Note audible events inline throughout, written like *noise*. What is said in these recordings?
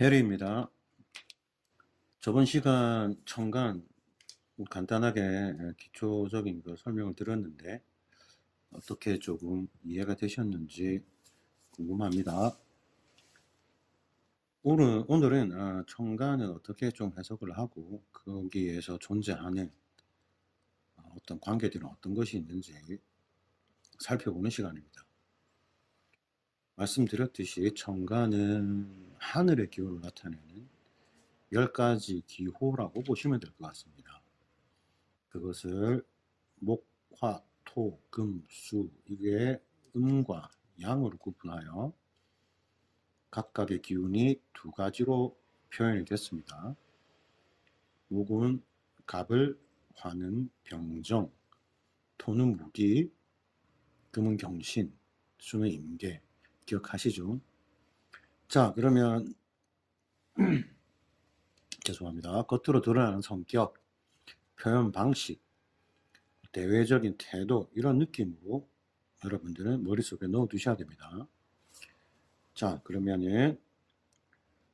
해리입니다. 저번 시간 청간 간단하게 기초적인 그 설명을 드렸는데 어떻게 조금 이해가 되셨는지 궁금합니다. 오늘, 오늘은 아, 청간을 어떻게 좀 해석을 하고 거기에서 존재하는 아, 어떤 관계들은 어떤 것이 있는지 살펴보는 시간입니다. 말씀드렸듯이 청간은 하늘의 기호를 나타내는 10가지 기호라고 보시면 될 것 같습니다. 그것을 목, 화, 토, 금, 수 이게 음과 양으로 구분하여 각각의 기운이 두 가지로 표현이 됐습니다. 목은 갑을, 화는 병정, 토는 무기, 금은 경신, 수는 임계 기억하시죠? 자 그러면 *clears throat* 죄송합니다. 겉으로 드러나는 성격, 표현 방식, 대외적인 태도 이런 느낌으로 여러분들은 머릿속에 넣어 두셔야 됩니다. 자 그러면은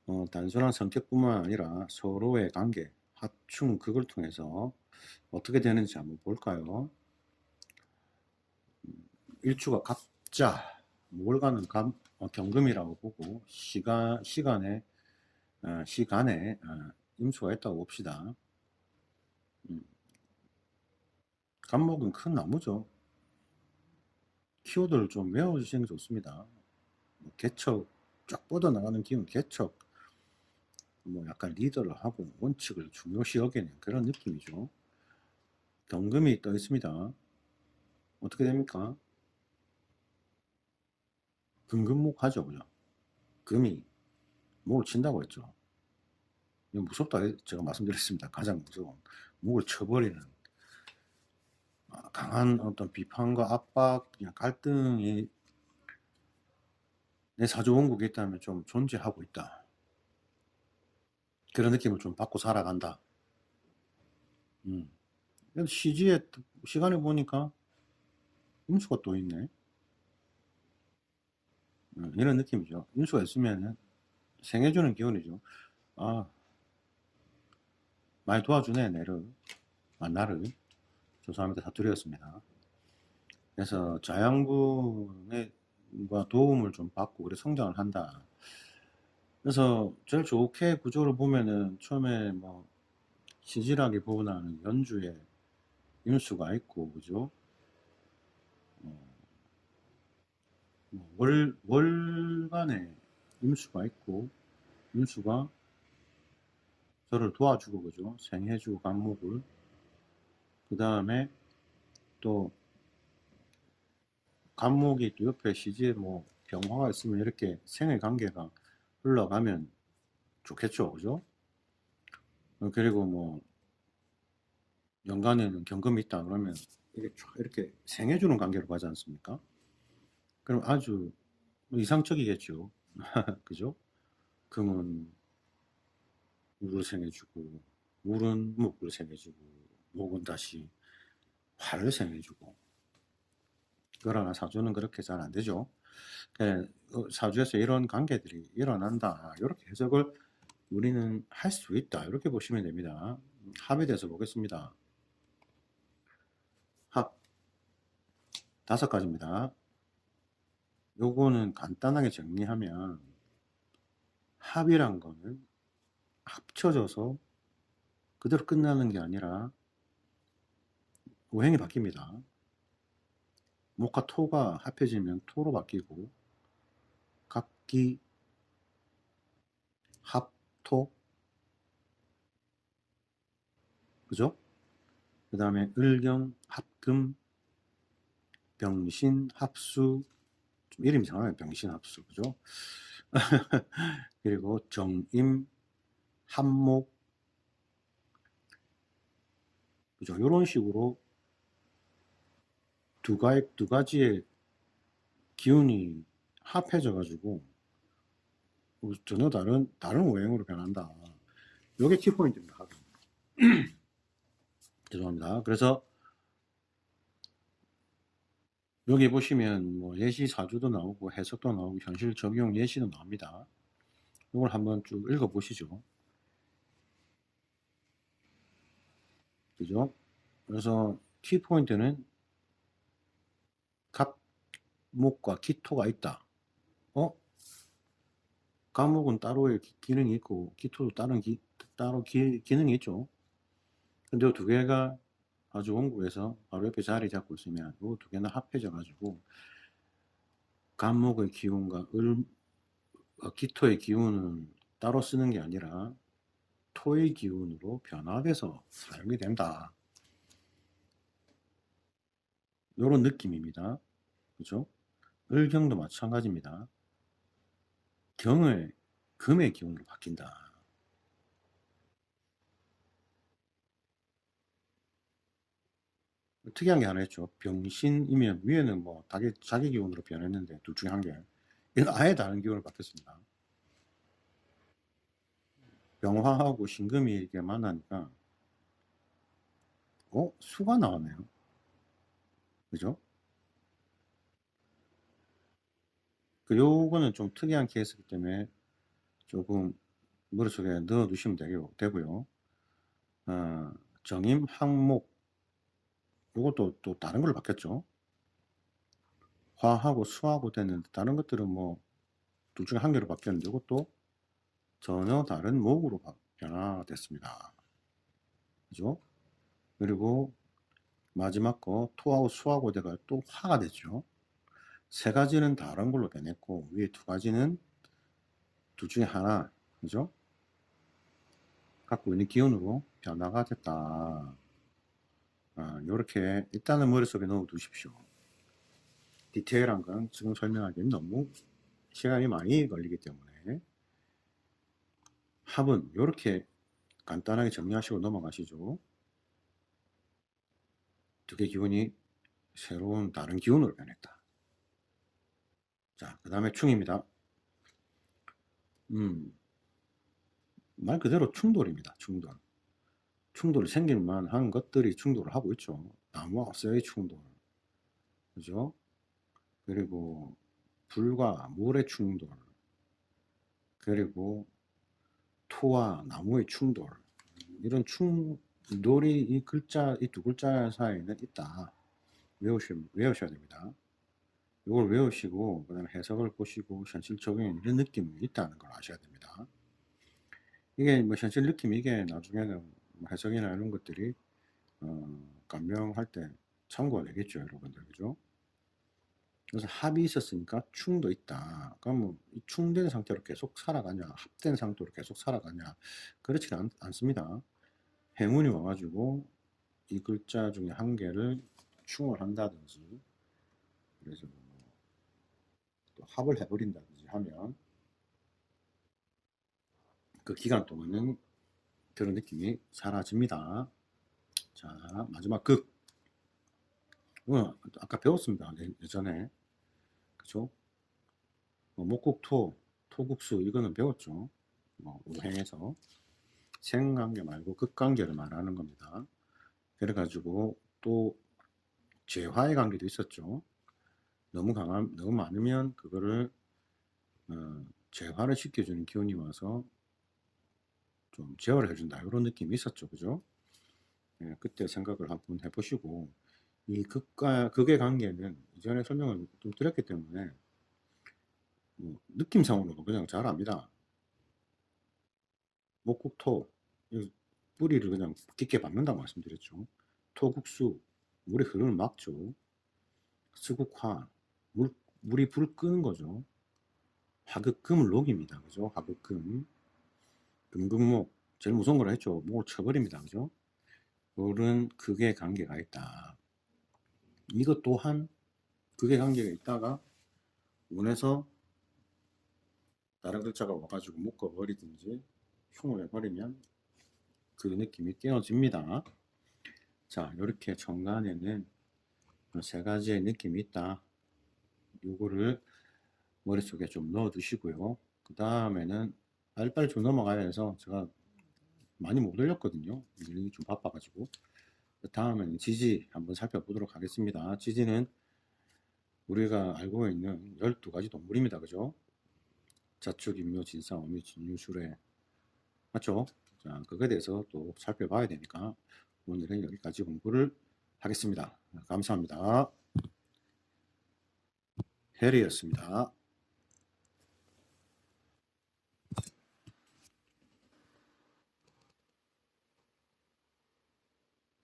어, 단순한 성격뿐만 아니라 서로의 관계, 합충 그걸 통해서 어떻게 되는지 한번 볼까요? 음, 일주가 갑자, 월간은 감, 어, 경금이라고 보고 시간 시간에 어, 시간에 어, 임수가 있다고 봅시다. 음, 감목은 큰 나무죠. 키워드를 좀 외워주시는 게 좋습니다. 뭐 개척 쫙 뻗어나가는 기운 개척 뭐 약간 리더를 하고 원칙을 중요시 여기는 그런 느낌이죠. 경금이 떠 있습니다. 어떻게 됩니까? 금금목 하죠, 그죠? 금이 목을 친다고 했죠. 무섭다 제가 말씀드렸습니다. 가장 무서운 목을 쳐버리는 아, 강한 어떤 비판과 압박, 그냥 갈등이 내 사주 원국에 있다면 좀 존재하고 있다. 그런 느낌을 좀 받고 살아간다. 음. 시지에 시간에 보니까 음수가 또 있네. 음, 이런 느낌이죠. 인수가 있으면 생해주는 기운이죠. 아, 많이 도와주네, 내를. 아, 나를. 죄송합니다. 사투리였습니다. 그래서 자양분의 도움을 좀 받고, 그래 성장을 한다. 그래서 제일 좋게 구조를 보면은 처음에 뭐, 시질하게 보나는 연주에 인수가 있고, 그죠? 월, 월간에 임수가 있고, 임수가 저를 도와주고, 그죠? 생해주고, 간목을. 그 다음에 또, 간목이 또 옆에 시지에 뭐, 병화가 있으면 이렇게 생의 관계가 흘러가면 좋겠죠, 그죠? 어, 그리고 뭐, 연간에는 경금이 있다 그러면 이게 이렇게 생해주는 관계로 가지 않습니까? 그럼 아주 이상적이겠죠. *laughs* 그죠? 금은 물을 생해주고, 물은 목을 생해주고, 목은 다시 화를 생해주고. 그러나 사주는 그렇게 잘 안 되죠. 예, 어, 사주에서 이런 관계들이 일어난다. 이렇게 해석을 우리는 할 수 있다. 이렇게 보시면 됩니다. 합에 대해서 보겠습니다. 합. 다섯 가지입니다. 요거는 간단하게 정리하면 합이란 거는 합쳐져서 그대로 끝나는 게 아니라 오행이 바뀝니다. 목과 토가 합해지면 토로 바뀌고 갑기 합토 그죠? 그 다음에 을경 합금 병신 합수 좀 이름이 이상하네 병신합수 그죠? *laughs* 그리고 정임, 한목 그죠? 이런 식으로 두, 가, 두 가지의 기운이 합해져 가지고 전혀 다른 다른 오행으로 변한다. 이게 키포인트입니다. *clears throat* 죄송합니다. 그래서 여기 보시면 뭐 예시 사주도 나오고 해석도 나오고 현실 적용 예시도 나옵니다. 이걸 한번 쭉 읽어 보시죠. 그죠? 그래서 키포인트는 갑 목과 기토가 있다. 어? 감목은 따로의 기- 기능이 있고 기토도 다른 기, 따로 기, 기능이 있죠. 근데 이두 개가 아주 원국에서 바로 옆에 자리 잡고 있으면 이 두 개는 합해져 가지고 감목의 기운과 을, 어, 기토의 기운은 따로 쓰는 게 아니라 토의 기운으로 변화돼서 사용이 된다. 이런 느낌입니다. 그죠? 을경도 마찬가지입니다. 경의 금의 기운으로 바뀐다. 특이한 게 하나 있죠. 병신이면 위에는 뭐 자기, 자기 기운으로 변했는데 둘 중에 한 개. 이건 아예 다른 기운으로 바뀌었습니다. 병화하고 신금이 이렇게 만나니까 어? 수가 나왔네요. 그죠? 그 요거는 좀 특이한 케이스이기 때문에 조금 머릿속에 넣어 두시면 되고, 되고요. 어, 정임, 항목 요것도 또 다른 걸로 바뀌었죠. 화하고 수하고 됐는데 다른 것들은 뭐 둘 중에 한 개로 바뀌었는데 이것도 전혀 다른 목으로 바- 변화됐습니다. 그죠? 그리고 마지막 거 토하고 수하고 대가 또 화가 됐죠. 세 가지는 다른 걸로 변했고 위에 두 가지는 둘 중에 하나 그죠? 갖고 있는 기운으로 변화가 됐다. 아, 요렇게 일단은 머릿속에 넣어 두십시오. 디테일한 건 지금 설명하기엔 너무 시간이 많이 걸리기 때문에 합은 요렇게 간단하게 정리하시고 넘어가시죠. 두 개 기운이 새로운 다른 기운으로 변했다. 자, 그 다음에 충입니다. 음, 말 그대로 충돌입니다. 충돌. 충돌이 생길 만한 것들이 충돌을 하고 있죠. 나무와 쇠의 충돌. 그죠? 그리고 불과 물의 충돌. 그리고 토와 나무의 충돌. 이런 충돌이 이 글자, 이 두 글자 사이에는 있다. 외우시, 외우셔야 됩니다. 이걸 외우시고, 그 다음에 해석을 보시고, 현실 적용에 이런 느낌이 있다는 걸 아셔야 됩니다. 이게 뭐 현실 느낌, 이게 나중에는 뭐 해석이나 이런 것들이, 어, 감명할 때 참고가 되겠죠, 여러분들. 그죠? 그래서 합이 있었으니까 충도 있다. 그럼 뭐, 이 충된 상태로 계속 살아가냐, 합된 상태로 계속 살아가냐, 그렇지는 않, 않습니다. 행운이 와가지고, 이 글자 중에 한 개를 충을 한다든지, 그래서 뭐또 합을 해버린다든지 하면 그 기간 동안은 그런 느낌이 사라집니다. 자, 마지막 극. 이거 아까 배웠습니다. 예- 예전에. 그죠? 뭐 목국토, 토국수, 이거는 배웠죠. 뭐, 우행에서. 생관계 말고 극관계를 말하는 겁니다. 그래가지고 또 재화의 관계도 있었죠. 너무 강한, 너무 많으면 그거를 어, 재화를 시켜주는 기운이 와서 좀 제어를 해준다 이런 느낌이 있었죠, 그죠? 예, 그때 생각을 한번 해보시고 이 극과 극의 관계는 이전에 설명을 좀 드렸기 때문에 뭐 느낌상으로도 그냥 잘 압니다. 목국토 이 뿌리를 그냥 깊게 박는다고 말씀드렸죠. 토국수 물의 흐름을 막죠. 수국화 물, 물이 불 끄는 거죠. 화극금을 녹입니다. 그죠? 화극금. 금극목. 제일 무서운 걸 했죠. 목을 쳐버립니다. 그죠? 그런 극의 관계가 있다. 이것 또한 극의 관계가 있다가 운에서 다른 글자가 와가지고 묶어버리든지 흉을 해버리면 그 느낌이 깨어집니다. 자, 이렇게 정관에는 세 가지의 느낌이 있다. 요거를 머릿속에 좀 넣어 두시고요. 그 다음에는 빨리빨리 좀 넘어가야 해서 제가 많이 못 올렸거든요. 일이 좀 바빠가지고. 그 다음에는 지지 한번 살펴보도록 하겠습니다. 지지는 우리가 알고 있는 12가지 동물입니다. 그죠? 자축 임묘 진상 어미 진유술에 맞죠? 자, 그거에 대해서 또 살펴봐야 되니까 오늘은 여기까지 공부를 하겠습니다. 감사합니다. 해리였습니다.